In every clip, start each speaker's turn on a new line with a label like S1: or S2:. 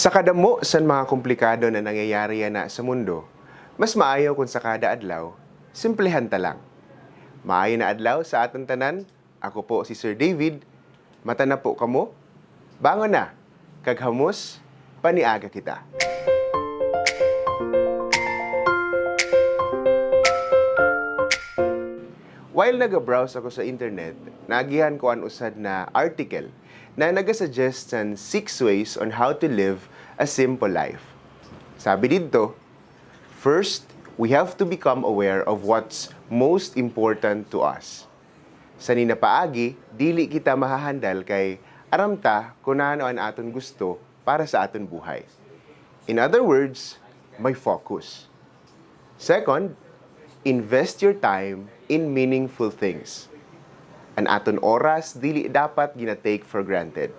S1: Sa kadamo sa mga komplikado na nangyayari na sa mundo, mas maayo kung sa kada adlaw, simplehan ta lang. Maayo na adlaw sa aton tanan, ako po si Sir David, mata na po kamo, bangon na, kaghamos, paniaga kita. While nag-browse ako sa internet, nagihan ko an usad na article na nagasuggest ng six ways on how to live a simple life. Sabi dito, first, we have to become aware of what's most important to us. Sa ninapaagi, dili kita mahahandal kay aramta kung ano ang aton gusto para sa aton buhay. In other words, may focus. Second, invest your time in meaningful things. An aton oras dili dapat gina-take for granted.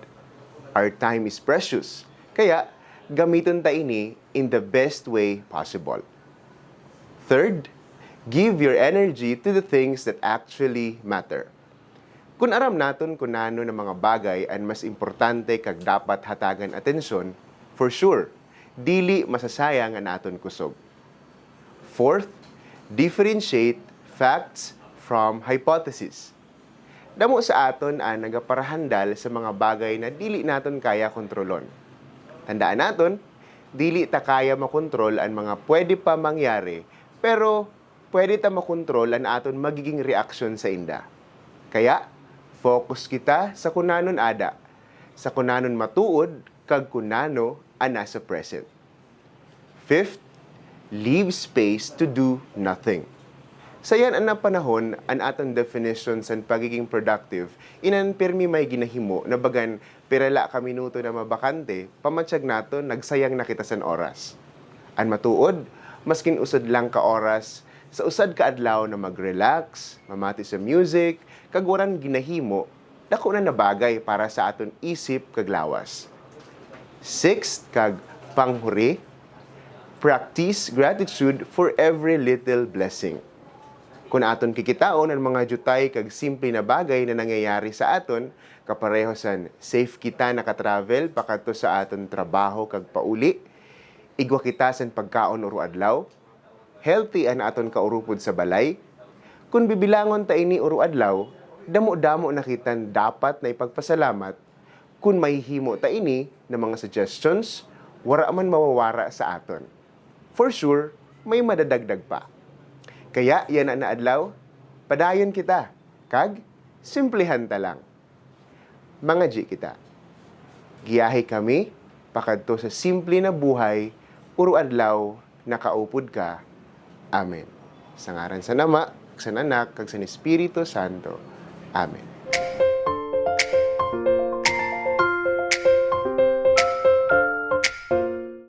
S1: Our time is precious, kaya gamiton ta ini in the best way possible. Third, give your energy to the things that actually matter. Kung aram naton kung nano ng mga bagay ang mas importante kag dapat hatagan atensyon, for sure, dili masasayang ang aton kusog. Fourth, differentiate facts from hypothesis. Damo sa aton ang nagaparahandal sa mga bagay na dili naton kaya kontrolon. Tandaan naton, dili ta kaya makontrol ang mga pwede pa mangyari, pero pwede ta makontrol ang aton magiging reaksyon sa inda. Kaya, focus kita sa kunanon ada, sa kunanon matuod, kag kunano ang nasa present. Fifth, leave space to do nothing. Sa yan ang panahon, ang atong definition sa pagiging productive, inan permi may ginahimo na bagan pirala ka minuto na mabakante, pamatsyag nato, nagsayang na kita san oras. Ang matuod, maskin usod lang ka oras, sa usad ka adlaw na mag-relax, mamati sa music, kagwaran ginahimo, dako na nabagay para sa aton isip kag lawas. Sixth, kag panghuri, practice gratitude for every little blessing. Kung aton kikitaon ang mga jutay kag simple na bagay na nangyayari sa aton, kapareho san safe kita nakatravel pakadto sa aton trabaho kag pauli, igwa kita san pagkaon uro adlaw, healthy an aton kaurupod sa balay, kung bibilangon ta ini uro adlaw, damo-damo na kitan dapat na ipagpasalamat kung mahihimo ta ini ng mga suggestions, wara man mawawara sa aton. For sure, may madadagdag pa. Kaya yan ang naadlaw, padayon kita, kag simplihan ta lang. Mga G kita, giyahe kami, pakadto sa simple na buhay, puro adlaw, nakaupod ka. Amen. Sa ngaran sa nama, sa nanak, kag sa Espiritu Santo. Amen.